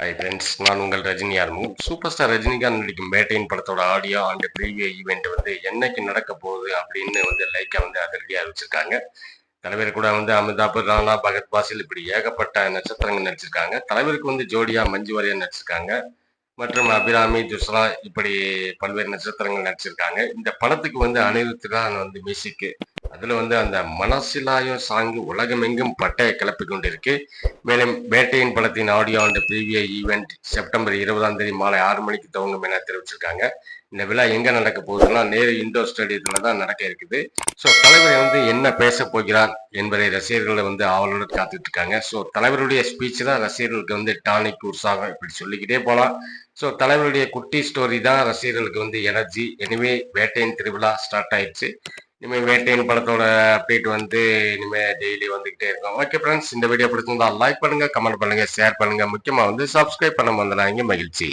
High friends நான் உங்கள் Rajini Arumugam super star Rajinikanth நடிக்கும் பேட்டையின் படத்தோட ஆடியோ அண்ட் ப்ரீவியூ ஈவெண்ட் வந்து என்னைக்கு நடக்க போகுது அப்படின்னு வந்து லைக்கா வந்து அதிரடியாக அறிவிச்சிருக்காங்க. தலைவர் கூட வந்து அமிதாப் ராணா பகத் பாசில் இப்படி ஏகப்பட்ட நட்சத்திரங்கள் நடிச்சிருக்காங்க. தலைவருக்கு வந்து ஜோடியா மஞ்சு வாரியர் நடிச்சிருக்காங்க. மற்றும் அபிராமி துஸ்ரா இப்படி பல்வேறு நட்சத்திரங்கள் நடிச்சிருக்காங்க. இந்த படத்துக்கு வந்து அனிருத் தான் வந்து மியூசிக்கு அதுல வந்து அந்த மனசிலாயம் சாங்கு உலகமெங்கும் பட்டையை கிளப்பி கொண்டிருக்கு. மேலும் வேட்டையின் படத்தின் audio and preview event September இருபதாம் தேதி மாலை ஆறு மணிக்கு துவங்கும் என தெரிவிச்சிருக்காங்க. இந்த விழா எங்க நடக்க போகுதுன்னா நேரு இண்டோர் ஸ்டேடியத்துல தான் நடக்க இருக்குது. ஸோ தலைவர் வந்து என்ன பேச போகிறார் என்பதை ரசிகர்கள் வந்து ஆவலுடன் காத்துட்டு இருக்காங்க. ஸோ தலைவருடைய ஸ்பீச் தான் ரசிகர்களுக்கு வந்து டானிக் உற்சாகம் இப்படி சொல்லிக்கிட்டே போகலாம் ஸோ தலைவருடைய குட்டி ஸ்டோரி தான் ரசிகர்களுக்கு வந்து எனர்ஜி எனவே வேட்டையின் திருவிழா ஸ்டார்ட் ஆயிடுச்சு. இனிமேல் வேட்டையின் படத்தோட அப்டேட் வந்து இனிமேல் டெய்லி வந்துகிட்டே இருக்கும். ஓகே ஃப்ரெண்ட்ஸ் இந்த வீடியோ பிடிச்சிருந்தா லைக் பண்ணுங்க கமெண்ட் பண்ணுங்க ஷேர் பண்ணுங்க. முக்கியமாக வந்து சப்ஸ்கிரைப் பண்ண வந்துடாங்க மகிழ்ச்சி.